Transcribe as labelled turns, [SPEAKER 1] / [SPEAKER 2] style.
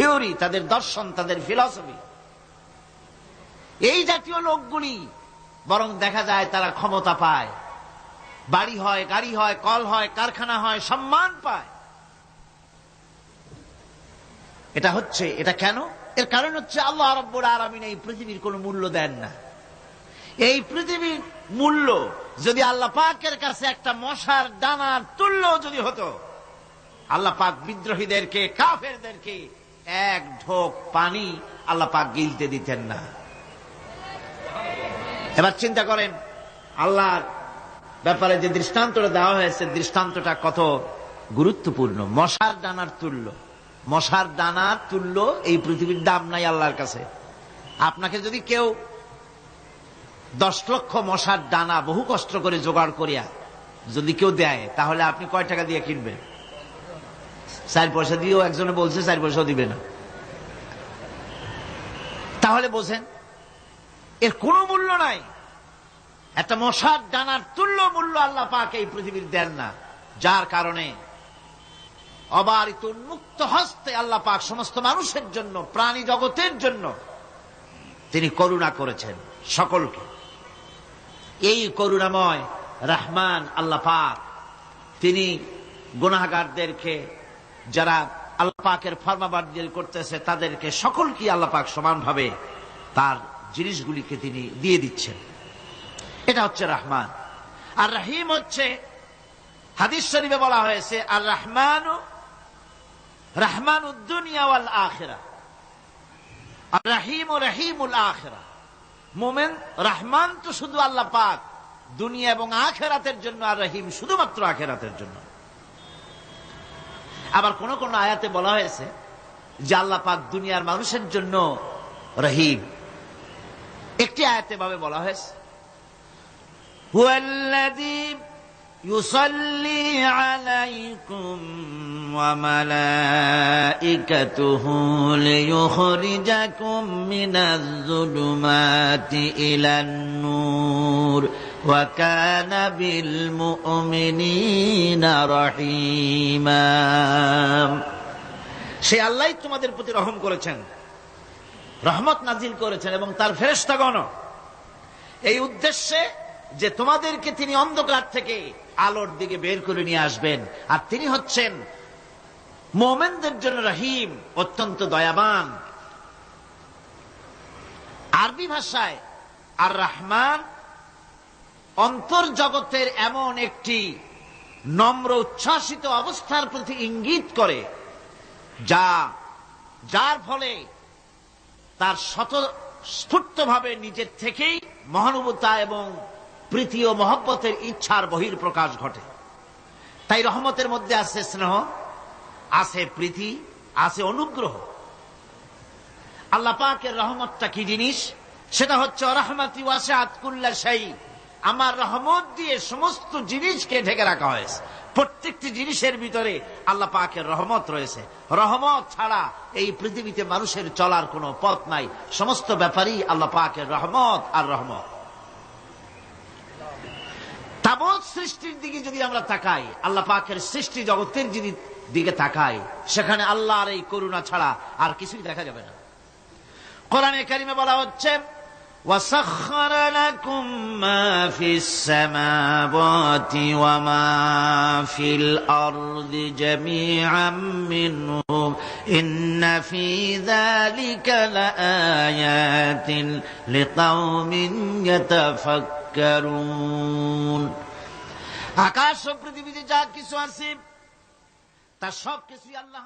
[SPEAKER 1] Theory, তাদের দর্শন, তাদের ফিলসফি। এই জাতীয় লোকগুলি, বরং দেখা যায় তারা ক্ষমতা পায়। বাড়ি হয়, গাড়ি হয়, কল হয়, কারখানা হয়, সম্মান পায়। এটা হচ্ছে, এটা কেন? এর কারণ হচ্ছে আল্লাহ রব্বুল আরামিন এই পৃথিবীর কোনো মূল্য দেন না। এই পৃথিবীর মূল্য যদি আল্লাহ পাকের কাছে একটা মশার ডানার তুল্য যদি হতো, আল্লাহ পাক বিদ্রোহীদেরকে, কাফেরদেরকে এক ঢোক পানি আল্লাহ পাক গিলতে দিতেন না। এবার চিন্তা করেন, আল্লাহর ব্যাপারে যে দৃষ্টান্তটা দেওয়া হয়েছে, দৃষ্টান্তটা কত গুরুত্বপূর্ণ। মশার ডানার তুল্য। মশার দানার তুল্য এই পৃথিবীর দাম নাই আল্লাহর কাছে। আপনাকে যদি কেউ দশ লক্ষ মশার ডানা বহু কষ্ট করে জোগাড় করিয়া যদি কেউ দেয়, তাহলে আপনি কয় টাকা দিয়ে কিনবেন? চার পয়সা দিয়েও একজনে বলছে চার পয়সাও দিবে না। তাহলে বোঝেন, এর কোনো মূল্য নাই। একটা মশার ডানার তুল্য মূল্য আল্লাহ পাক এই পৃথিবীর দেন না। যার কারণে অবারিত উন্মুক্ত হস্তে আল্লাহ পাক সমস্ত মানুষের জন্য, প্রাণী জগতের জন্য তিনি করুণা করেছেন সকলকে। এই করুণাময় রহমান আল্লাহ পাক তিনি গুনাগারদেরকে যারা আল্লাহ পাকের ফর্মাবাদ করতেছে, তাদেরকে সকলকে আল্লাহ পাক সমানভাবে তার জিনিসগুলিকে তিনি দিয়ে দিচ্ছেন। এটা হচ্ছে রহমান। আর রাহিম হচ্ছে, হাদিস শরীফে বলা হয়েছে, আর রহমান রহমান উদ্দুনিয়া ওয়াল আখেরা। আর রাহিম ও রহিমুল আখেরা। মোমেন, রহমান তো শুধু আল্লাহ পাক, দুনিয়া এবং আখেরাতের জন্য, আর রহিম শুধুমাত্র আখেরাতের জন্য। আবার কোন কোন আয়াতে বলা হয়েছে যে আল্লাহ পাক দুনিয়ার মানুষের জন্য রহিম। একটি আয়াতে ভাবে বলা হয়েছে يصلي عليكم وملائكته ليخرجكم من الظلمات إلى النور وكان بالمؤمنين رحيما সে আল্লাহ তোমাদের প্রতি রহম করেছেন রহমত নাজিল করেছেন এবং তার ফেরেস্তাগণ এই উদ্দেশ্যে যে তোমাদেরকে তিনি অন্ধকার থেকে আলোর দিকে বের করে নিয়ে আসবেন। আর তিনি হচ্ছেন মোমেনদের জন্য রহিম, অত্যন্ত দয়াবান। আরবি ভাষায় আর রহমান অন্তর্জগতের এমন একটি নম্র, উচ্ছ্বাসিত অবস্থার প্রতি ইঙ্গিত করে, যা, যার ফলে তার শত স্ফূর্তভাবে নিজের থেকেই মহানুভূতা এবং প্রীতি ও মহব্বতের ইচ্ছার বহির প্রকাশ ঘটে। তাই রহমতের মধ্যে আছে স্নেহ, আছে প্রীতি, আছে অনুগ্রহ। আল্লাহ পাকের রহমতটা কি জিনিস? সেটা হচ্ছে রহমতি ওয়াসাত কুল্লা সেই আমার রহমত দিয়ে সমস্ত জিনিসকে ঢেকে রাখা হয়েছে। প্রত্যেকটি জিনিসের ভিতরে আল্লাহ পাকের রহমত রয়েছে। রহমত ছাড়া এই পৃথিবীতে মানুষের চলার কোনো পথ নাই। সমস্ত ব্যাপারই আল্লাহ পাকের রহমত আর রহমত। তাবৎ সৃষ্টির দিকে যদি আমরা তাকাই আল্লাহ পাকের সৃষ্টি জগতের যদি দিকে তাকাই সেখানে আল্লাহর এই করুণা ছাড়া আর কিছুই দেখা যাবে না কোরআনে কারিমে বলা হচ্ছে وسخر لكم ما في السماوات وما في الأرض جميعا منه إن في ذلك لآيات لقوم يتفكرون আকাশ ও পৃথিবীতে যা কিছু আছে তা সব কিছুই আল্লাহ